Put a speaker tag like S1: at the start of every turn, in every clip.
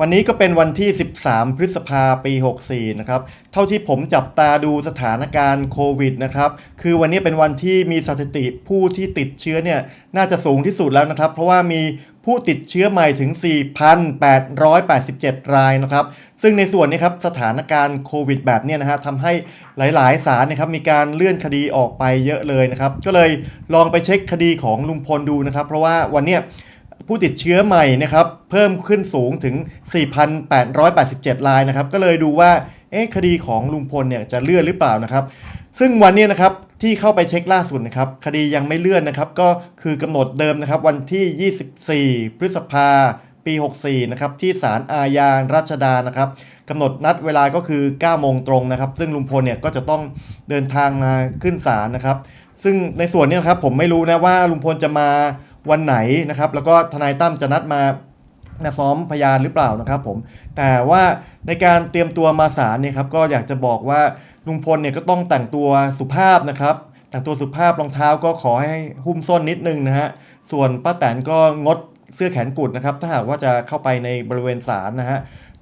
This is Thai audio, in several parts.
S1: วันนี้ก็เป็นวันที่ 13 พฤษภาปี 64 นะครับ เท่าที่ผมจับตาดูสถานการณ์โควิดนะครับ คือวันนี้เป็นวันที่มีสถิติผู้ที่ติดเชื้อเนี่ยน่าจะสูงที่สุดแล้วนะครับ เพราะว่ามีผู้ติดเชื้อใหม่ถึง 4,887 รายนะครับ ซึ่งในส่วนนี้ครับสถานการณ์โควิดแบบเนี้ยนะฮะทำให้หลายๆ ศาลนะครับมีการเลื่อนคดีออกไปเยอะเลยนะครับ ก็เลยลองไปเช็คคดีของลุงพลดูนะครับ เพราะว่าวันเนี้ย ผู้ติดเชื้อใหม่นะครับเพิ่มขึ้นสูงถึง 4,887รายนะครับก็เลยดูว่าเอ๊ะคดีของลุงพลเนี่ยจะเลื่อนหรือเปล่านะครับซึ่งวันนี้นะครับที่เข้าไปเช็คล่าสุดนะครับคดียังไม่เลื่อนนะครับก็คือกำหนดเดิมนะครับวันที่ 24 พฤษภาปี 64 นะครับที่ศาลอาญารัชดานะครับกำหนดนัดเวลาก็คือ 9 โมงตรงนะครับ ซึ่งลุงพลเนี่ยก็จะต้องเดินทางมาขึ้นศาลนะครับ ซึ่งในส่วนนี้นะครับผมไม่รู้นะว่าลุงพลจะมา วันไหนนะครับ แล้วก็ทนายตั้มจะนัดมาซ้อมพยานหรือเปล่านะครับผม แต่ว่าในการเตรียมตัวมาศาลเนี่ยครับก็อยากจะบอกว่าลุงพลเนี่ยก็ต้องแต่งตัวสุภาพนะครับแต่งตัวสุภาพรองเท้าก็ขอให้หุ้มส้นนิดนึงนะฮะส่วนป้าแตนก็งดเสื้อแขนกุดนะครับ ถ้าหากว่าจะเข้าไปในบริเวณศาลนะฮะ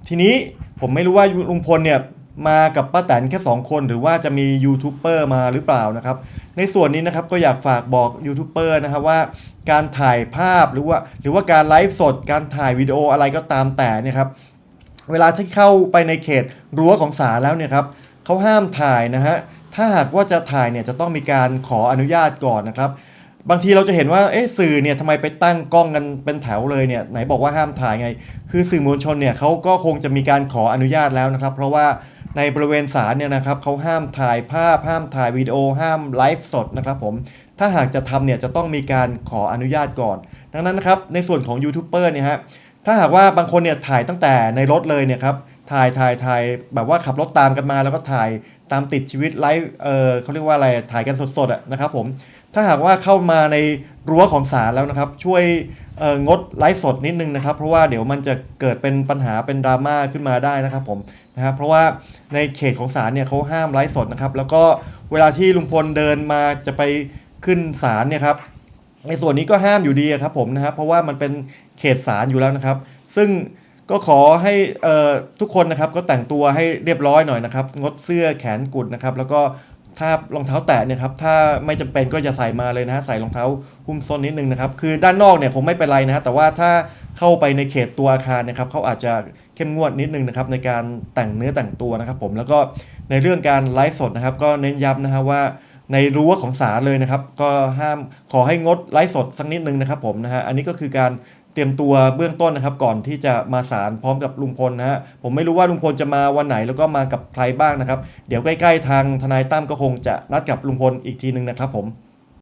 S1: ทีนี้ผมไม่รู้ว่าลุงพลเนี่ย มากับป้าแตนแค่ 2 คน หรือว่าจะมียูทูบเบอร์มาหรือเปล่านะครับ ในส่วนนี้นะครับก็อยากฝากบอกยูทูบเบอร์นะครับว่า การถ่ายภาพหรือว่า หรือว่าการไลฟ์สด การถ่ายวิดีโออะไรก็ตามแต่เนี่ยครับเวลาที่เข้าไปในเขตรั้วของศาลแล้วเนี่ยครับเขาห้ามถ่ายนะฮะถ้าหากว่าจะถ่ายเนี่ยจะต้องมีการขออนุญาตก่อนนะครับ บางทีเราจะเห็นว่าเอ๊ะสื่อเนี่ยทำไมไปตั้งกล้องกันเป็นแถวเลยเนี่ยไหนบอกว่าห้ามถ่ายไง คือสื่อมวลชนเนี่ยเขาก็คงจะมีการขออนุญาตแล้วนะครับ เพราะว่า ในบริเวณศาลเนี่ยนะครับเขาห้ามถ่ายภาพห้ามถ่ายวิดีโอห้ามไลฟ์สดนะครับผมถ้าหากจะทำเนี่ยจะต้องมีการขออนุญาตก่อน ดังนั้นนะครับในส่วนของยูทูบเบอร์เนี่ยฮะถ้าหากว่าบางคนเนี่ยถ่ายตั้งแต่ในรถเลยเนี่ยครับถ่ายถ่ายถ่ายแบบว่าขับรถตามกันมาแล้วก็ถ่ายตามติดชีวิตไลฟ์เออเขาเรียกว่าอะไรถ่ายกันสดๆอะนะครับผม ถ้าหากว่าเข้ามาในรั้วของศาลแล้วนะครับ ช่วยงดไลฟ์สดนิดนึงนะครับ เพราะว่าเดี๋ยวมันจะเกิดเป็นปัญหาเป็นดราม่าขึ้นมาได้นะครับผมนะครับเพราะว่าในเขตของศาลเนี่ยเขาห้ามไลฟ์สดนะครับ แล้วก็เวลาที่ลุงพลเดินมาจะไปขึ้นศาลเนี่ยครับในส่วนนี้ก็ห้ามอยู่ดีครับผมนะครับเพราะว่ามันเป็นเขตศาลอยู่แล้วนะครับ ซึ่งก็ขอให้ทุกคนนะครับก็แต่งตัวให้เรียบร้อยหน่อยนะครับ งดเสื้อแขนกุดนะครับ แล้วก็ ถ้ารองเท้าแตะเนี่ยครับถ้าไม่จำเป็นก็อย่าใส่มาเลยนะฮะใส่รองเท้าหุ้มส้นนิดนึงนะครับคือด้านนอกเนี่ยคงไม่เป็นไรนะฮะแต่ว่าถ้าเข้าไปในเขตตัวอาคารนะครับเขาอาจจะเข้มงวดนิดนึงนะครับในการแต่งเนื้อแต่งตัวนะครับผมแล้วก็ในเรื่องการไลฟ์สดนะครับก็เน้นย้ำนะฮะว่า ในรั้วของศาลเลยนะครับ ก็ห้ามขอให้งดไลฟ์สดสักนิดนึงนะครับผมนะฮะอันนี้ก็คือการเตรียมตัวเบื้องต้นนะครับ ก่อนที่จะมาศาลพร้อมกับลุงพลนะฮะผมไม่รู้ว่าลุงพลจะมาวันไหนแล้วก็มากับใครบ้างนะครับ เดี๋ยวใกล้ ๆ ทางทนายตั้มก็คงจะนัดกับลุงพลอีกทีนึงนะครับผม